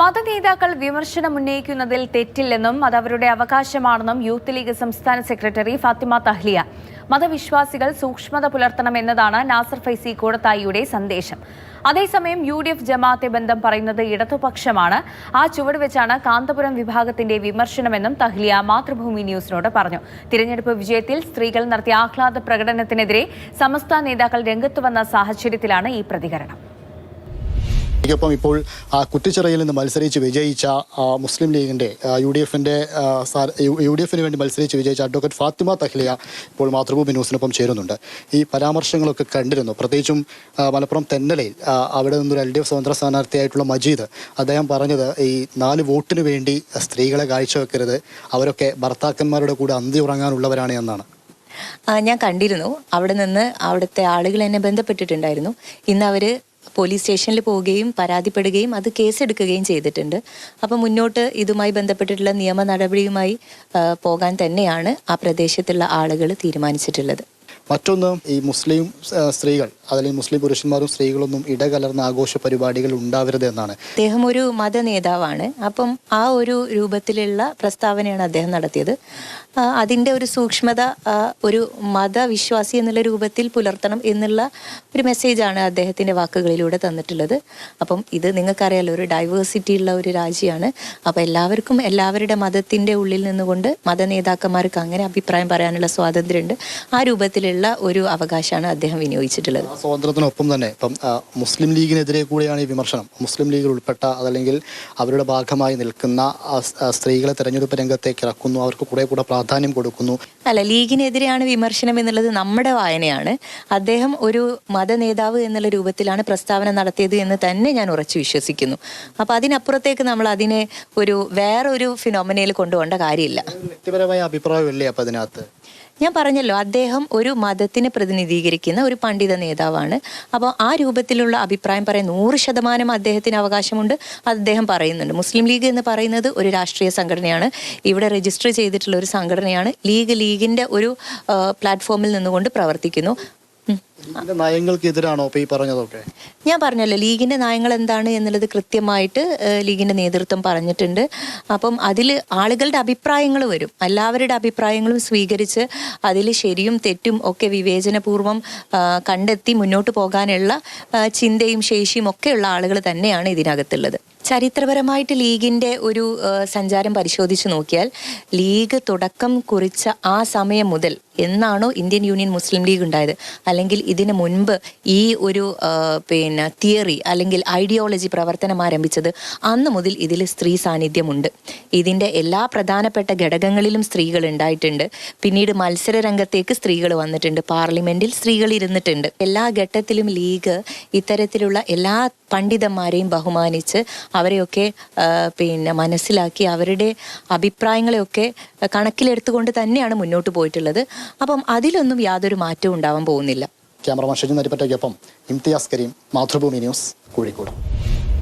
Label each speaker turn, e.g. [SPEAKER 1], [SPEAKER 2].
[SPEAKER 1] മതനേതാക്കൾ വിമർശനം ഉന്നയിക്കുന്നതിൽ തെറ്റില്ലെന്നും അത് അവരുടെ അവകാശമാണെന്നും യൂത്ത് ലീഗ് സംസ്ഥാന സെക്രട്ടറി ഫാത്തിമ തഹ്ലിയ. മതവിശ്വാസികൾ സൂക്ഷ്മത പുലർത്തണമെന്നതാണ് നാസർ ഫൈസി കൂടത്തായിയുടെ സന്ദേശം. അതേസമയം യു ഡി എഫ് ജമാഅത്തെ ബന്ധം പറയുന്നത് ഇടതുപക്ഷമാണ്. ആ ചുവട് വെച്ചാണ് കാന്തപുരം വിഭാഗത്തിന്റെ വിമർശനമെന്നും തഹ്ലിയ മാതൃഭൂമി ന്യൂസിനോട് പറഞ്ഞു. തിരഞ്ഞെടുപ്പ് വിജയത്തിൽ സ്ത്രീകൾ നടത്തിയ ആഹ്ലാദ പ്രകടനത്തിനെതിരെ സമസ്ത നേതാക്കൾ രംഗത്ത് വന്ന സാഹചര്യത്തിലാണ് ഈ പ്രതികരണം.
[SPEAKER 2] എനിക്കൊപ്പം ഇപ്പോൾ കുറ്റിച്ചിറയിൽ നിന്ന് മത്സരിച്ച് വിജയിച്ച മുസ്ലിം ലീഗിന്റെ ആ, യു ഡി എഫിന്റെ യു- ഡി എഫിന് വേണ്ടി മത്സരിച്ച് വിജയിച്ച അഡ്വക്കേറ്റ് ഫാത്തിമ തഹ്ലിയ ഇപ്പോൾ മാതൃഭൂമി ന്യൂസിനൊപ്പം ചേരുന്നുണ്ട്. ഈ പരാമർശങ്ങളൊക്കെ കണ്ടിരുന്നു. പ്രത്യേകിച്ചും മലപ്പുറം തെന്നലയിൽ അവിടെ നിന്നൊരു എൽ ഡി എഫ് സ്വതന്ത്ര സ്ഥാനാർത്ഥിയായിട്ടുള്ള മജീദ് അദ്ദേഹം പറഞ്ഞത് ഈ നാല് വോട്ടിന് വേണ്ടി സ്ത്രീകളെ കാഴ്ചവെക്കരുത്. അവരൊക്കെ ഭർത്താക്കന്മാരുടെ കൂടെ അന്തി ഉറങ്ങാനുള്ളവരാണ് എന്നാണ്.
[SPEAKER 3] ഞാൻ കണ്ടിരുന്നു. അവിടെ നിന്ന് അവിടുത്തെ ആളുകൾ എന്നെ ബന്ധപ്പെട്ടിട്ടുണ്ടായിരുന്നു. ഇന്ന് അവർ പോലീസ് സ്റ്റേഷനിൽ പോവുകയും പരാതിപ്പെടുകയും അത് കേസെടുക്കുകയും ചെയ്തിട്ടുണ്ട്. അപ്പം മുന്നോട്ട് ഇതുമായി ബന്ധപ്പെട്ടിട്ടുള്ള നിയമ നടപടിയുമായി പോകാൻ തന്നെയാണ് ആ പ്രദേശത്തുള്ള ആളുകൾ തീരുമാനിച്ചിട്ടുള്ളത്.
[SPEAKER 2] മറ്റൊന്ന് ഈ മുസ്ലിം സ്ത്രീകൾ അല്ലെങ്കിൽ മുസ്ലിം പുരുഷന്മാരും സ്ത്രീകളൊന്നും ഇടകലർന്ന ആഘോഷ പരിപാടികൾ ഉണ്ടാവരുത് എന്നാണ്.
[SPEAKER 3] അദ്ദേഹം ഒരു മത നേതാവാണ് അപ്പം ആ ഒരു രൂപത്തിലുള്ള പ്രസ്താവനയാണ് അദ്ദേഹം നടത്തിയത്. അതിന്റെ ഒരു സൂക്ഷ്മത ഒരു മതവിശ്വാസി എന്നുള്ള രൂപത്തിൽ പുലർത്തണം എന്നുള്ള ഒരു മെസ്സേജാണ് അദ്ദേഹത്തിന്റെ വാക്കുകളിലൂടെ തന്നിട്ടുള്ളത്. അപ്പം ഇത് നിങ്ങൾക്കറിയാലോ ഒരു ഡൈവേഴ്സിറ്റി ഉള്ള ഒരു രാജ്യമാണ്. അപ്പം എല്ലാവർക്കും എല്ലാവരുടെ മതത്തിന്റെ ഉള്ളിൽ നിന്നുകൊണ്ട് മത നേതാക്കന്മാർക്ക് അങ്ങനെ അഭിപ്രായം പറയാനുള്ള സ്വാതന്ത്ര്യമുണ്ട്. ആ രൂപത്തിലുള്ള ഒരു അവകാശമാണ് അദ്ദേഹം വിനിയോഗിച്ചിട്ടുള്ളത്.
[SPEAKER 2] സ്വാതന്ത്ര്യത്തിനൊപ്പം തന്നെ ഇപ്പം മുസ്ലിം ലീഗിനെതിരെ കൂടിയാണ് ഈ വിമർശനം. മുസ്ലിം ലീഗിൽ ഉൾപ്പെട്ട അതല്ലെങ്കിൽ അവരുടെ ഭാഗമായി നിൽക്കുന്ന സ്ത്രീകളെ തെരഞ്ഞെടുപ്പ് രംഗത്തേക്ക് ഇറക്കുന്നു അവർക്ക് കുറെ കൂടെ പ്രാധാന്യം കൊടുക്കുന്നു.
[SPEAKER 3] അല്ല ലീഗിനെതിരെയാണ് വിമർശനം എന്നുള്ളത് നമ്മുടെ വായനയാണ്. അദ്ദേഹം ഒരു മത നേതാവ് എന്നുള്ള രൂപത്തിലാണ് പ്രസ്താവന നടത്തിയത് എന്ന് തന്നെ ഞാൻ ഉറച്ചു വിശ്വസിക്കുന്നു. അപ്പൊ അതിനപ്പുറത്തേക്ക് നമ്മൾ അതിനെ ഒരു വേറൊരു ഫിനോമിനയിൽ കൊണ്ടുപോകേണ്ട കാര്യമില്ല.
[SPEAKER 2] വ്യക്തിപരമായ അഭിപ്രായമല്ലേ അപ്പൊ അതിനകത്ത്?
[SPEAKER 3] ഞാൻ പറഞ്ഞല്ലോ അദ്ദേഹം ഒരു മതത്തിനെ പ്രതിനിധീകരിക്കുന്ന ഒരു പണ്ഡിത നേതാവാണ്. അപ്പോൾ ആ രൂപത്തിലുള്ള അഭിപ്രായം പറയാൻ നൂറ് ശതമാനം അദ്ദേഹത്തിന് അവകാശമുണ്ട്. അദ്ദേഹം പറയുന്നുണ്ട് മുസ്ലിം ലീഗ് എന്ന് പറയുന്നത് ഒരു രാഷ്ട്രീയ സംഘടനയാണ്. ഇവിടെ രജിസ്റ്റർ ചെയ്തിട്ടുള്ള ഒരു സംഘടനയാണ്. ലീഗ് ലീഗിന്റെ ഒരു പ്ലാറ്റ്ഫോമിൽ നിന്നുകൊണ്ട് പ്രവർത്തിക്കുന്നു.
[SPEAKER 2] നയങ്ങൾക്കെതിരാണോ ഈ പറഞ്ഞതൊക്കെ?
[SPEAKER 3] ഞാൻ പറഞ്ഞല്ലോ ലീഗിന്റെ നയങ്ങൾ എന്താണ് എന്നുള്ളത് കൃത്യമായിട്ട് ലീഗിന്റെ നേതൃത്വം പറഞ്ഞിട്ടുണ്ട്. അപ്പം അതിൽ ആളുകളുടെ അഭിപ്രായങ്ങൾ വരും. എല്ലാവരുടെ അഭിപ്രായങ്ങളും സ്വീകരിച്ച് അതിൽ ശരിയും തെറ്റും ഒക്കെ വിവേചനപൂർവം കണ്ടെത്തി മുന്നോട്ട് പോകാനുള്ള ചിന്തയും ശേഷിയും ഒക്കെ ഉള്ള ആളുകൾ തന്നെയാണ് ഇതിനകത്തുള്ളത്. ചരിത്രപരമായിട്ട് ലീഗിന്റെ ഒരു സഞ്ചാരം പരിശോധിച്ച് നോക്കിയാൽ ലീഗ് തുടക്കം കുറിച്ച ആ സമയം മുതൽ എന്നാണോ ഇന്ത്യൻ യൂണിയൻ മുസ്ലിം ലീഗ് ഉണ്ടായത്? അല്ലെങ്കിൽ ഇതിനു മുൻപ് ഈ ഒരു പിന്നെ തിയറി അല്ലെങ്കിൽ ഐഡിയോളജി പ്രവർത്തനം ആരംഭിച്ചത് അന്ന് മുതൽ ഇതിൽ സ്ത്രീ സാന്നിധ്യമുണ്ട്. ഇതിന്റെ എല്ലാ പ്രധാനപ്പെട്ട ഘടകങ്ങളിലും സ്ത്രീകൾ ഉണ്ടായിട്ടുണ്ട്. പിന്നീട് മത്സര രംഗത്തേക്ക് സ്ത്രീകൾ വന്നിട്ടുണ്ട്. പാർലമെന്റിൽ സ്ത്രീകൾ ഇരുന്നിട്ടുണ്ട്. എല്ലാ ഘട്ടത്തിലും ലീഗ് ഇത്തരത്തിലുള്ള എല്ലാ പണ്ഡിതന്മാരെയും ബഹുമാനിച്ച് അവരെയൊക്കെ പിന്നെ മനസ്സിലാക്കി അവരുടെ അഭിപ്രായങ്ങളെയൊക്കെ കണക്കിലെടുത്തുകൊണ്ട് തന്നെയാണ് മുന്നോട്ട് പോയിട്ടുള്ളത്. അപ്പം അതിലൊന്നും യാതൊരു മാറ്റവും ഉണ്ടാവാൻ പോകുന്നില്ല.
[SPEAKER 2] ക്യാമറമാൻ ഷെജു നരിപ്പറ്റയ്ക്കൊപ്പം ഇംതിയാസ് കരീം മാതൃഭൂമി ന്യൂസ് കോഴിക്കോട്.